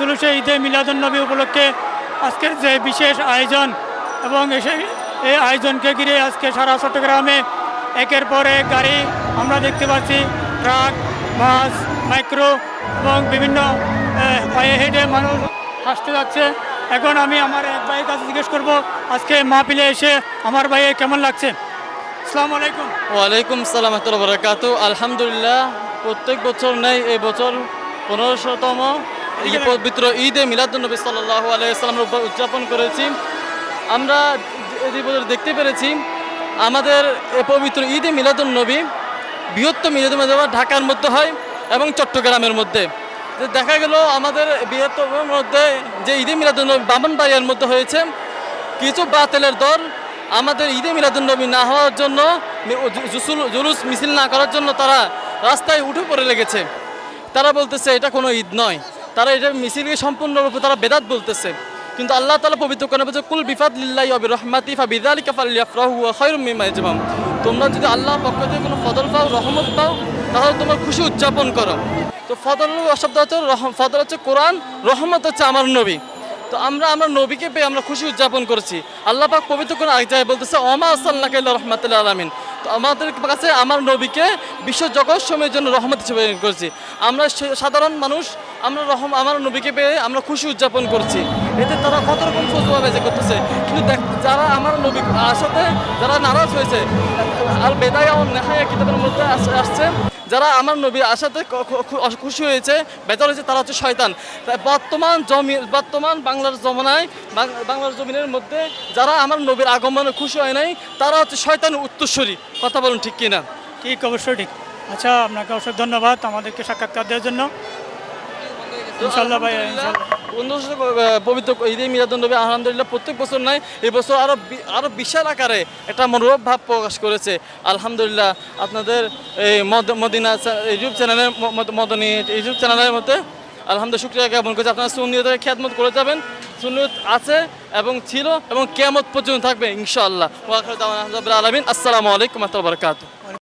জুলুসে ঈদে মিলাদুন্নবী উপলক্ষে আজকের যে বিশেষ আয়োজন এবং এসে এই আয়োজনকে ঘিরে আজকে সারা চট্টগ্রামে একের পর এক গাড়ি আমরা দেখতে পাচ্ছি, ট্রাক, বাস, মাইক্রো এবং বিভিন্ন পায়ে হেঁটে মানুষ হাসতে যাচ্ছে। এখন আমি আমার এক ভাইয়ের কাছে জিজ্ঞেস করব, আজকে মাহফিলে এসে আমার ভাইয়ে কেমন লাগছে? আসসালামু আলাইকুম। ওয়ালাইকুম সালাম বরাকাতু। আলহামদুলিল্লাহ, প্রত্যেক বছর নেই এই বছর পনেরোশোতম এই পবিত্র ঈদে মিলাদুলনবী সাল্লাহ আলাইসাল্লাম উদযাপন করেছি, আমরা দেখতে পেরেছি, আমাদের এই পবিত্র ঈদে মিলাদুলনবী বৃহত্তম ঈদে মিলাদুল ঢাকার মধ্যে হয় এবং চট্টগ্রামের মধ্যে। দেখা গেল আমাদের বৃহত্তমের মধ্যে যে ঈদে মিলাদুলনবী বামনবাড়িয়ার মধ্যে হয়েছে, কিছু বাতিলের দল আমাদের ঈদে মিলাদুন্নবী না হওয়ার জন্য জুলুস মিছিল না করার জন্য তারা রাস্তায় উঠে পড়ে লেগেছে। তারা বলতেছে, এটা কোনো ঈদ নয়। তারা এটা মিছিলকে সম্পূর্ণরূপে তারা বেদাত বলতেছে। কিন্তু আল্লাহ তালা পবিত্র করে বলছে, কুল বিফাদ লিল্লাহি অবি রহমাতি ফা বিদালি কাফাল ইয়াফরাহু ওয়া খায়রুম মিম্মা ইয়াজমাম তোমরা যদি আল্লাহর পক্ষ থেকে কোনো ফদল পাও, রহমত পাও, তাহলে তোমার খুশি উদযাপন করো। তো ফদল শব্দ হচ্ছে ফদল হচ্ছে কোরআন, রহমত হচ্ছে আমার নবী। তো আমরা আমরা নবীকে পেয়ে আমরা খুশি উদযাপন করেছি। আল্লাহ পাক পবিত্র কোন আগ যায় বলতেছে অমা আসাল্লাহ রহমতুল্লাহ আলমিন। তো আমাদের কাছে আমার নবীকে বিশ্ব জগৎ সময়ের জন্য রহমত হিসেবে করেছি। আমরা সাধারণ মানুষ আমরা রহম, আমার নবীকে পেয়ে আমরা খুশি উদযাপন করছি। এতে তারা কত রকম ফজুভাবে যে করতেছে। কিন্তু দেখ, যারা আমার নবী আসাতে যারা নারাজ হয়েছে আর বেদায় আমার নেহায়া কিতাবের মধ্যে আসছে, যারা আমার খু- অস- খুশি হয়েছে বেতন হয়েছে, তারা হচ্ছে শয়তান। বর্তমান জমি, বর্তমান বাংলার জমানায় বাংলার জমিনের মধ্যে যারা আমার নবীর আগমনে খুশি হয় নাই, তারা হচ্ছে শয়তান উত্তরস্বরী কথা বলুন ঠিক কিনা? ঠিক অবশ্যই ঠিক আচ্ছা আপনাকে অবশ্যই ধন্যবাদ আমাদেরকে সাক্ষাৎকার দেওয়ার জন্য। ইনশাল্লাহ ভাই পবিত্র ঈদে মিলাদুন নবী, আলহামদুলিল্লাহ, প্রত্যেক বছর নয় এই বছর আরও আরও বিশাল আকারে একটা মনোরম ভাব প্রকাশ করেছে। আলহামদুলিল্লাহ, আপনাদের এই মদ- মদিনা ইউটিউব চ্যানেলের মদনী, ইউটিউব চ্যানেলের মধ্যে আলহামদুলিল্লাহ, শুক্রিয়া জ্ঞাপন করছি। আপনারা সুন্নিয়তের খ্যাতমত করে যাবেন, সুন্নিয়ত আছে এবং ছিল এবং কেয়ামত পর্যন্ত থাকবে, ইনশাআল্লাহ। আলমিন। আসসালামু আলাইকুম বারকাতুহ।